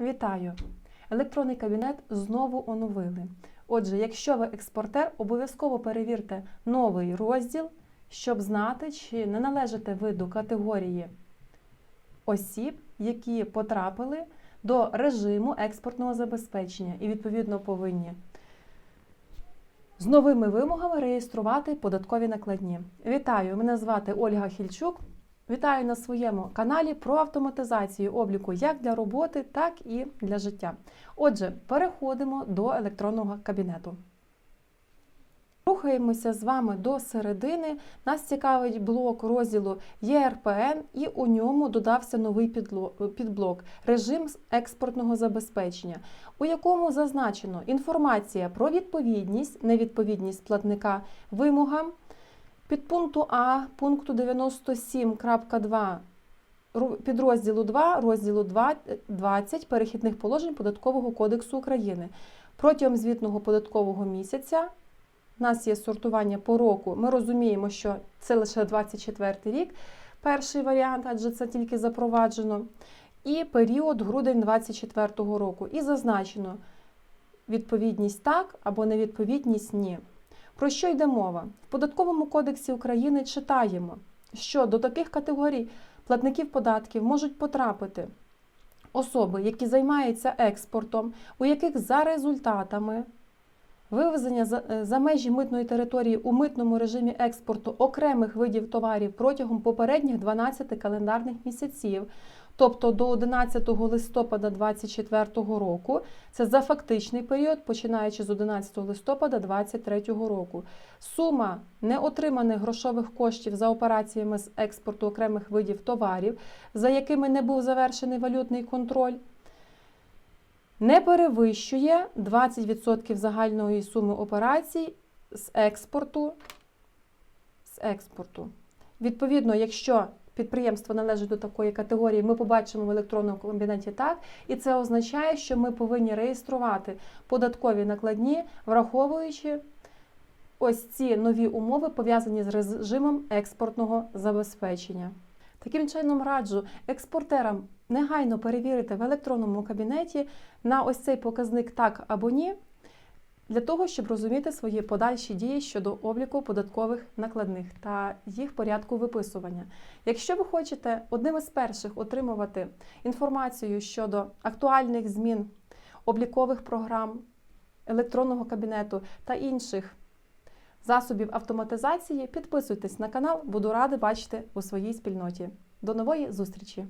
Вітаю! Електронний кабінет знову оновили. Отже, якщо ви експортер, обов'язково перевірте новий розділ, щоб знати, чи не належите ви до категорії осіб, які потрапили до режиму експортного забезпечення і, відповідно, повинні з новими вимогами реєструвати податкові накладні. Вітаю! Мене звати Ольга Хільчук. Вітаю на своєму каналі про автоматизацію обліку як для роботи, так і для життя. Отже, переходимо до електронного кабінету. Рухаємося з вами до середини. Нас цікавить блок розділу ЄРПН, і у ньому додався новий підблок режим експортного забезпечення, у якому зазначено інформація про відповідність, невідповідність платника вимогам. Підпункту А пункту 97.2 підрозділу 2 розділу 2, 20 перехідних положень Податкового кодексу України. Протягом звітного податкового місяця у нас є сортування по року. Ми розуміємо, що це лише 24 рік, перший варіант, адже це тільки запроваджено. І період грудень 24 року. І зазначено відповідність так або невідповідність ні. Про що йде мова? В Податковому кодексі України читаємо, що до таких категорій платників податків можуть потрапити особи, які займаються експортом, у яких за результатами вивезення за, е, за межі митної території у митному режимі експорту окремих видів товарів протягом попередніх 12 календарних місяців, тобто до 11 листопада 2024 року, це за фактичний період, починаючи з 11 листопада 2023 року. Сума неотриманих грошових коштів за операціями з експорту окремих видів товарів, за якими не був завершений валютний контроль, не перевищує 20% загальної суми операцій з експорту. З експорту. Відповідно, якщо підприємство належить до такої категорії, ми побачимо в електронному кабінеті так, і це означає, що ми повинні реєструвати податкові накладні, враховуючи ось ці нові умови, пов'язані з режимом експортного забезпечення. Таким чином раджу експортерам негайно перевірити в електронному кабінеті на ось цей показник так або ні, для того, щоб розуміти свої подальші дії щодо обліку податкових накладних та їх порядку виписування. Якщо ви хочете одним із перших отримувати інформацію щодо актуальних змін облікових програм, електронного кабінету та інших засобів автоматизації, підписуйтесь на канал, буду рада бачити у своїй спільноті. До нової зустрічі!